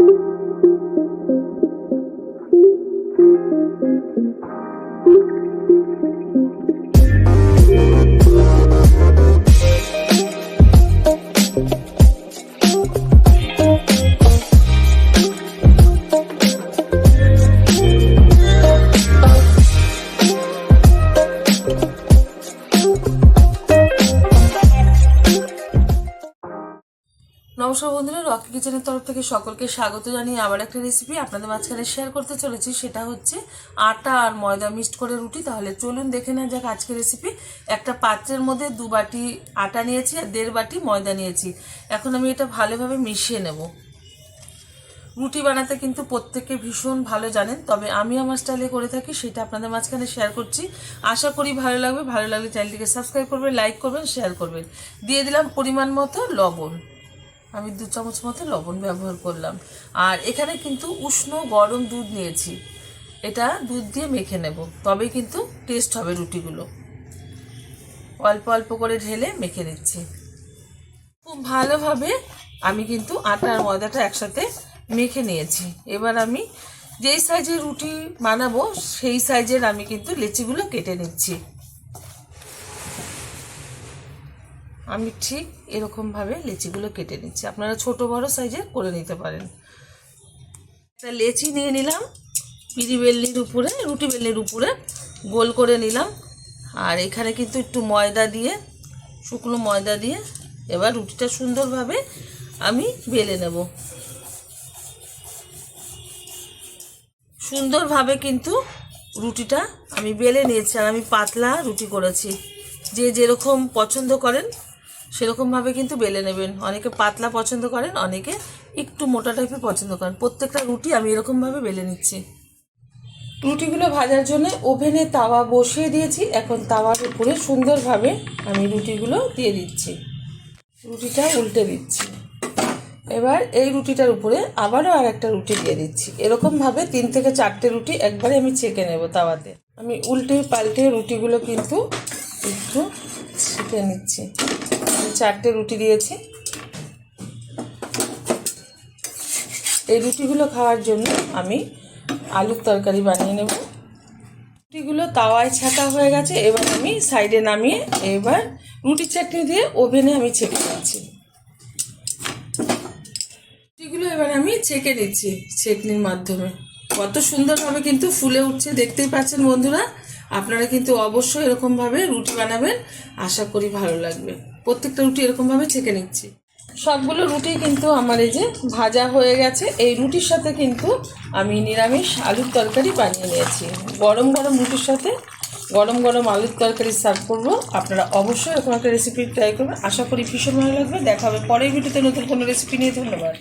Thank you. নমস্কার বন্ধুরা, Rocky কিচেনের তরফ থেকে সকলকে স্বাগত জানিয়ে আবার একটা রেসিপি আপনাদের মাঝখানে শেয়ার করতে চলেছি। সেটা হচ্ছে আটা আর ময়দা মিক্সড করে রুটি। তাহলে চলুন দেখে নেওয়া যাক আজকের রেসিপি একটা পাত্রের মধ্যে দু বাটি আটা নিয়েছি আর দেড় বাটি ময়দা নিয়েছি। এখন আমি এটা ভালোভাবে মিশিয়ে নেব। রুটি বানাতে কিন্তু প্রত্যেকে ভীষণ ভালো জানেন, তবে আমি আমার স্টাইলে করে থাকি, সেটা আপনাদের মাঝখানে শেয়ার করছি। আশা করি ভালো লাগবে। ভালো লাগলে চ্যানেলটিকে সাবস্ক্রাইব করবেন লাইক করবেন শেয়ার করবেন। দিয়ে দিলাম পরিমাণ মতো লবণ। আমি দু চামচ মতো লবণ ব্যবহার করলাম। আর এখানে কিন্তু উষ্ণ গরম দুধ নিয়েছি। এটা দুধ দিয়ে মেখে নেব। তবে কিন্তু টেস্ট হবে রুটিগুলো। অল্প অল্প করে ঢেলে মেখে নিচ্ছি। খুব ভালোভাবে আমি কিন্তু আটা আর ময়দাটা একসাথে মেখে নিয়েছি। এবার আমি যেই সাইজের রুটি বানাবো, সেই সাইজের আমি কিন্তু লেচিগুলো কেটে নিচ্ছি। আমি ঠিক এরকমভাবে লেচিগুলো কেটে নিচ্ছি। আপনারা ছোট বড় সাইজের করে নিতে পারেন। একটা লেচি নিয়ে নিলাম পিড়ি বেল্লির উপরে, রুটি বেল্লির উপরে গোল করে নিলাম। আর এখানে কিন্তু একটু ময়দা দিয়ে, শুকনো ময়দা দিয়ে এবার রুটিটা সুন্দরভাবে আমি বেলে নেব। সুন্দরভাবে কিন্তু রুটিটা আমি বেলে নিয়েছি, আর আমি পাতলা রুটি করেছি। যে যেরকম পছন্দ করেন সেরকমভাবে কিন্তু বেলে নেবেন। অনেকে পাতলা পছন্দ করেন, অনেকে একটু মোটা টাইপের পছন্দ করেন। প্রত্যেকটা রুটি আমি এরকমভাবে বেলে নিচ্ছি। রুটিগুলো ভাজার জন্য ওভেনে তাওয়া বসিয়ে দিয়েছি। এখন তাওয়ার উপরে সুন্দরভাবে আমি রুটিগুলো দিয়ে দিচ্ছি। রুটিটা উল্টে দিচ্ছি। এবার এই রুটিটার উপরে আবারও আর একটা রুটি দিয়ে দিচ্ছি। এরকমভাবে তিন থেকে চারটে রুটি একবারে আমি ছেঁকে নেব তাওয়াতে। আমি উল্টে পাল্টে রুটিগুলো কিন্তু একটু ছেঁকে নিচ্ছি। চারটে রুটি দিয়েছি। এই রুটিগুলো খাওয়ার জন্য আমি আলুর তরকারি বানিয়ে নেব। রুটিগুলো তাওয়ায় ছাকা হয়ে গেছে, এবার আমি সাইডে নামিয়ে এবার রুটির চাটনি দিয়ে ওভেনে আমি ছেঁকে নিচ্ছি। রুটিগুলো এবার আমি ছেঁকে নিচ্ছি ছেঁকনির মাধ্যমে। কত সুন্দরভাবে কিন্তু ফুলে উঠছে, দেখতেই পাচ্ছেন বন্ধুরা। আপনারা কিন্তু অবশ্যই এরকমভাবে রুটি বানাবেন, আশা করি ভালো লাগবে। প্রত্যেকটা রুটি এরকমভাবে ছেঁকে নিচ্ছি। সবগুলো রুটি কিন্তু আমার এই যে ভাজা হয়ে গেছে। এই রুটির সাথে কিন্তু আমি নিরামিষ আলুর তরকারি বানিয়ে নিয়েছি। গরম গরম রুটির সাথে গরম গরম আলুর তরকারি সার্ভ করব। আপনারা অবশ্যই এরকম একটা রেসিপি ট্রাই করবেন। আশা করি ভীষণ ভালো লাগবে। দেখা হবে পরের ভিডিওতে নতুন কোনো রেসিপি নিয়ে। ধন্যবাদ।